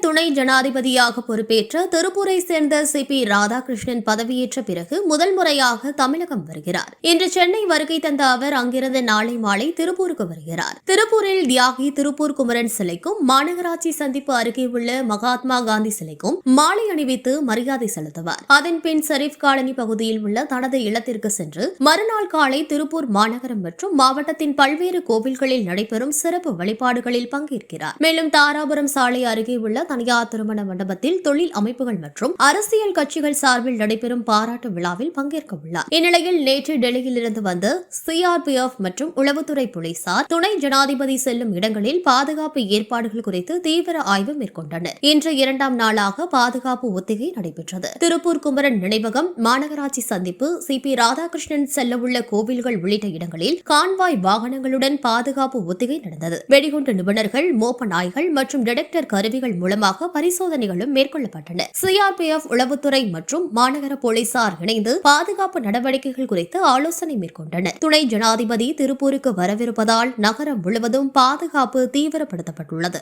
துணை ஜனாதிபதியாக பொறுப்பேற்ற திருப்பூரை சேர்ந்த சி பி ராதாகிருஷ்ணன் பதவியேற்ற பிறகு முதல் முறையாக தமிழகம் வருகிறார். இன்று சென்னை வருகை தந்த அவர் அங்கிருந்து நாளை மாலை திருப்பூருக்கு வருகிறார். திருப்பூரில் தியாகி திருப்பூர் குமரன் சிலைக்கும் மாநகராட்சி சந்திப்பு அருகே உள்ள மகாத்மா காந்தி சிலைக்கும் மாலை அணிவித்து மரியாதை செலுத்துவார். அதன் பின் ஷரீப் காலனி பகுதியில் உள்ள தனது இல்லத்திற்கு சென்று மறுநாள் காலை திருப்பூர் மாநகரம் மற்றும் மாவட்டத்தின் பல்வேறு கோவில்களில் நடைபெறும் சிறப்பு வழிபாடுகளில் பங்கேற்கிறார். மேலும் தாராபுரம் சாலை அருகே உள்ள தனியார் திருமண மண்டபத்தில் தொழில் அமைப்புகள் மற்றும் அரசியல் கட்சிகள் சார்பில் நடைபெறும் பாராட்டு விழாவில் பங்கேற்க உள்ளார். இந்நிலையில் நேற்று டெல்லியில் இருந்து வந்த சிஆர்பிஎஃப் மற்றும் உளவுத்துறை போலீசார் துணை ஜனாதிபதி செல்லும் இடங்களில் பாதுகாப்பு ஏற்பாடுகள் குறித்து தீவிர ஆய்வு மேற்கொண்டனர். இன்று இரண்டாம் நாளாக பாதுகாப்பு ஒத்திகை நடைபெற்றது. திருப்பூர் குமரன் நினைவகம் மாநகராட்சி சந்திப்பு சி பி ராதாகிருஷ்ணன் செல்ல உள்ள கோவில்கள் உள்ளிட்ட இடங்களில் கான்வாய் வாகனங்களுடன் பாதுகாப்பு ஒத்திகை நடந்தது. வெடிகுண்டு நிபுணர்கள் மோப்ப நாய்கள் மற்றும் டிடெக்டர் கருவிகள் மூலமாக பரிசோதனைகளும் மேற்கொள்ளப்பட்டன. சிஆர்பிஎஃப் உளவுத்துறை மற்றும் மாநகர போலீசார் இணைந்து பாதுகாப்பு நடவடிக்கைகள் குறித்து ஆலோசனை மேற்கொண்டனர். துணை ஜனாதிபதி திருப்பூருக்கு வரவிருப்பதால் நகரம் முழுவதும் பாதுகாப்பு தீவிரப்படுத்தப்பட்டுள்ளது.